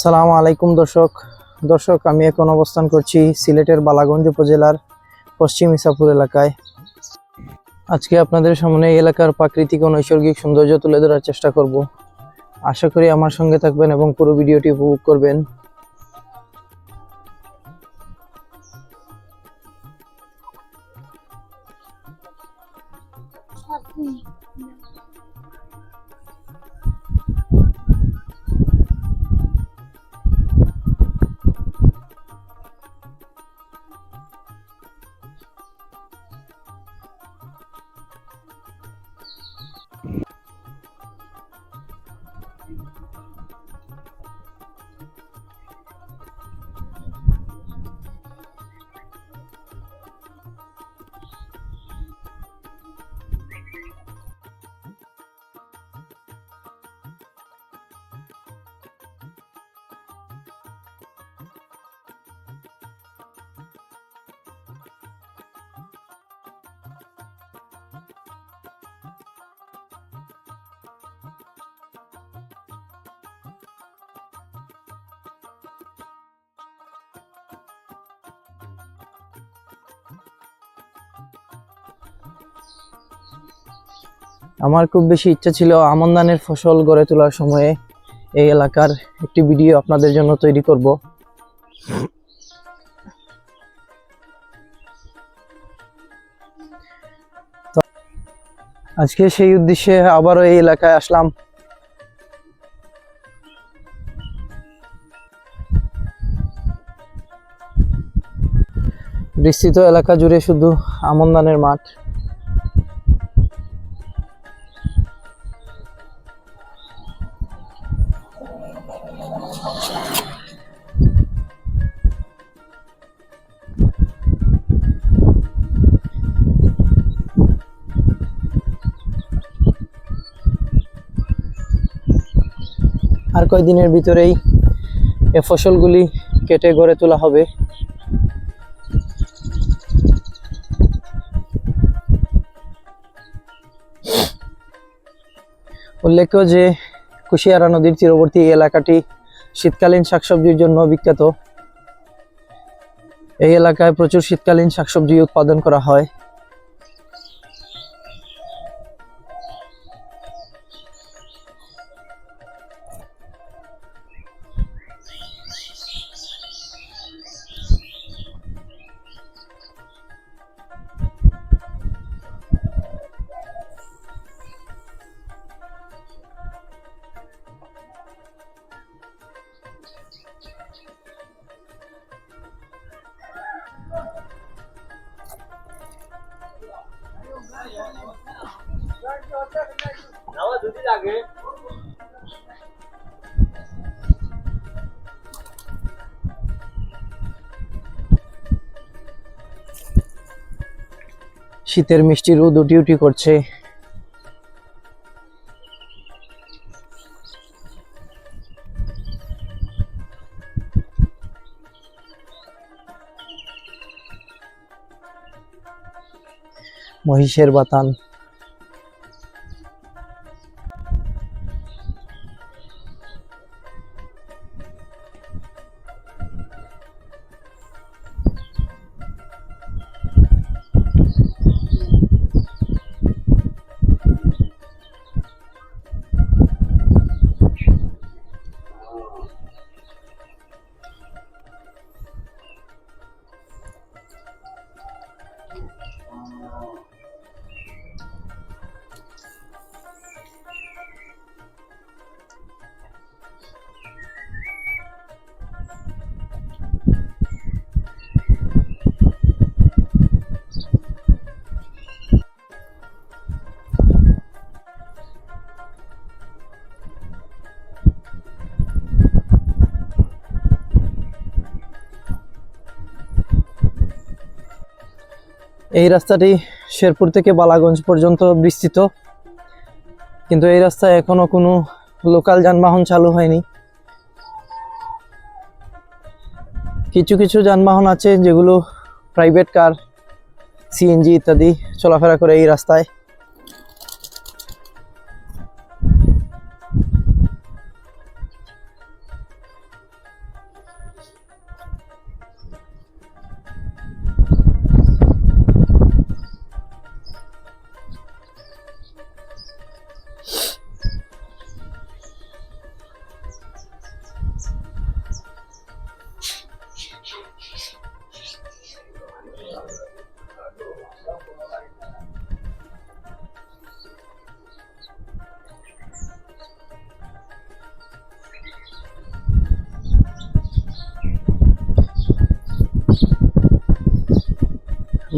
সালাম আলাইকুম দর্শক। দর্শক, আমি এখন অবস্থান করছি সিলেটের বালাগঞ্জ উপজেলার পশ্চিম ইসাপুর এলাকায়। আজকে আপনাদের সামনে এলাকার প্রাকৃতিক ও নৈসর্গিক সৌন্দর্য তুলে ধরার চেষ্টা করব। আশা করি আমার সঙ্গে থাকবেন এবং পুরো ভিডিওটি উপভোগ করবেন। আমার খুব বেশি ইচ্ছা ছিল আমন ফসল গড়ে তোলার সময়ে এই এলাকার একটি ভিডিও আপনাদের জন্য তৈরি করব। আজকে সেই উদ্দেশ্যে আবারও এই এলাকায় আসলাম। বিস্তৃত এলাকা জুড়ে শুধু আমন মাঠ। আর কয়দিনের ভিতরেই এ ফসলগুলি কেটে গড়ে তোলা হবে? উল্লেখ্য যে কুশিয়ারা নদীর তীরবর্তী এলাকাটি শীতকালীন শাকসবজির জন্য বিখ্যাত। এই এলাকায় প্রচুর শীতকালীন শাকসবজি উৎপাদন করা হয়। শীতের মিষ্টি রোদ উটি উটি করছে। মহিষের বাতান। এই রাস্তাটি শেরপুর থেকে বালাগঞ্জ পর্যন্ত বিস্তৃত। কিন্তু এই রাস্তায় এখনও কোনো লোকাল যানবাহন চালু হয়নি। কিছু কিছু যানবাহন আছে যেগুলো প্রাইভেট কার সিএনজি ইত্যাদি চলাফেরা করে এই রাস্তায়।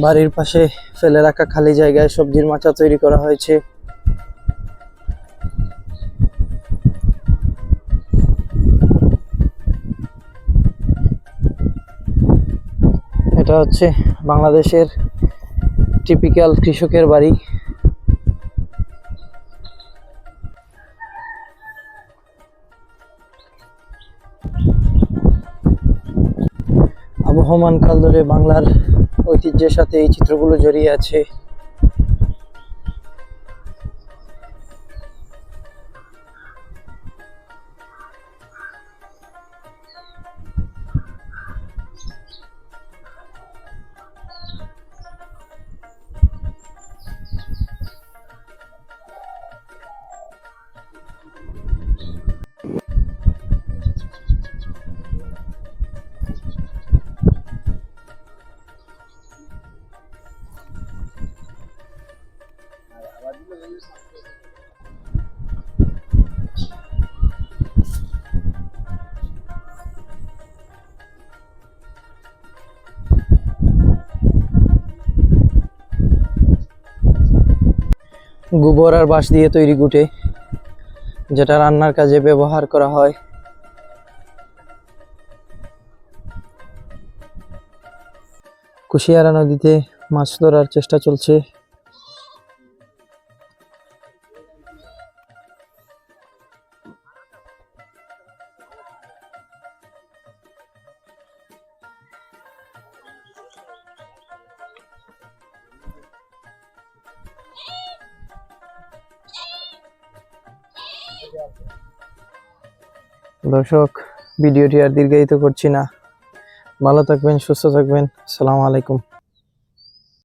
বাড়ির পাশে ফেলে রাখা খালি জায়গায় সবজির মাচা তৈরি করা হয়েছে। এটা হচ্ছে বাংলাদেশের টিপিক্যাল কৃষকের বাড়ি। আবহমান কাল ধরে বাংলার ঐতিহ্যের সাথে এই চিত্রগুলো জড়িয়ে আছে। গোবর আর বাঁশ দিয়ে তৈরি গুটে, যেটা রান্নার কাজে ব্যবহার করা হয়। কুশিয়ারা নদীতে মাছ ধরার চেষ্টা চলছে। দর্শক ভিডিওটি আর দীর্ঘায়িত করছি না। ভালো থাকবেন সুস্থ থাকবেন। সালামু আলাইকুম।